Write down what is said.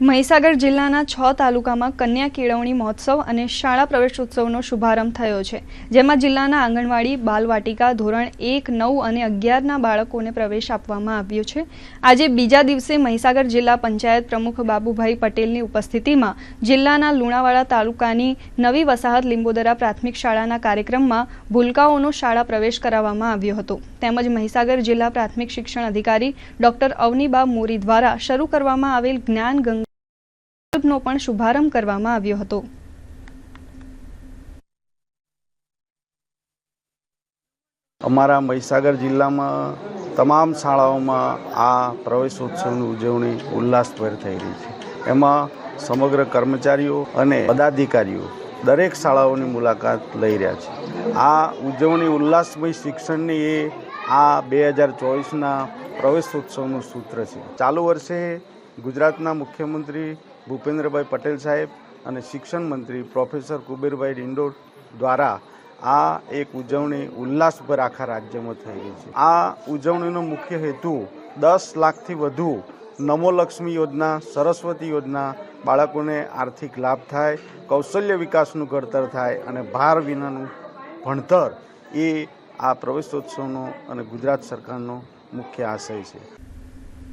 મહીસાગર જિલ્લાના છ તાલુકામાં કન્યા કેળવણી મહોત્સવ અને શાળા પ્રવેશોત્સવનો શુભારંભ થયો છે, જેમાં જિલ્લાના આંગણવાડી, બાલવાટિકા, ધોરણ એક, નવ અને અગિયારના બાળકોને પ્રવેશ આપવામાં આવ્યો છે. આજે બીજા દિવસે મહીસાગર જિલ્લા પંચાયત પ્રમુખ બાબુભાઈ પટેલની ઉપસ્થિતિમાં જિલ્લાના લુણાવાડા તાલુકાની નવી વસાહત લીંબોદરા પ્રાથમિક શાળાના કાર્યક્રમમાં ભૂલકાઓનો શાળા પ્રવેશ કરાવવામાં આવ્યો હતો. તેમજ મહીસાગર જિલ્લા પ્રાથમિક શિક્ષણ અધિકારી ડોક્ટર અવનીબા મોરી દ્વારા શરૂ કરવામાં આવેલ જ્ઞાન ગંગા નો પણ શુભારંભ કરવામાં આવ્યો હતો. અમારા મહીસાગર જિલ્લામાં તમામ શાળાઓમાં આ પ્રવેશોત્સવની ઉજવણી ઉલ્લાસભેર થઈ રહી છે. એમાં સમગ્ર કર્મચારીઓ અને પદાધિકારીઓ દરેક શાળાઓની મુલાકાત લઈ રહ્યા છે. આ ઉજવણી ઉલ્લાસમય શિક્ષણની એ આ બે હજાર ચોવીસના પ્રવેશોત્સવનું સૂત્ર છે. ચાલુ વર્ષે ગુજરાતના મુખ્યમંત્રી ભૂપેન્દ્રભાઈ પટેલ સાહેબ અને શિક્ષણ મંત્રી પ્રોફેસર કુબેરભાઈ ડિંડોર દ્વારા આ એક ઉજવણી ઉલ્લાસભર આખા રાજ્યમાં થઈ રહી છે. આ ઉજવણીનો મુખ્ય હેતુ દસ લાખથી વધુ નમો લક્ષ્મી યોજના, સરસ્વતી યોજના, બાળકોને આર્થિક લાભ થાય, કૌશલ્ય વિકાસનું ઘડતર થાય અને ભાર વિનાનું ભણતર એ આ પ્રવેશોત્સવનો અને ગુજરાત સરકારનો મુખ્ય આશય છે.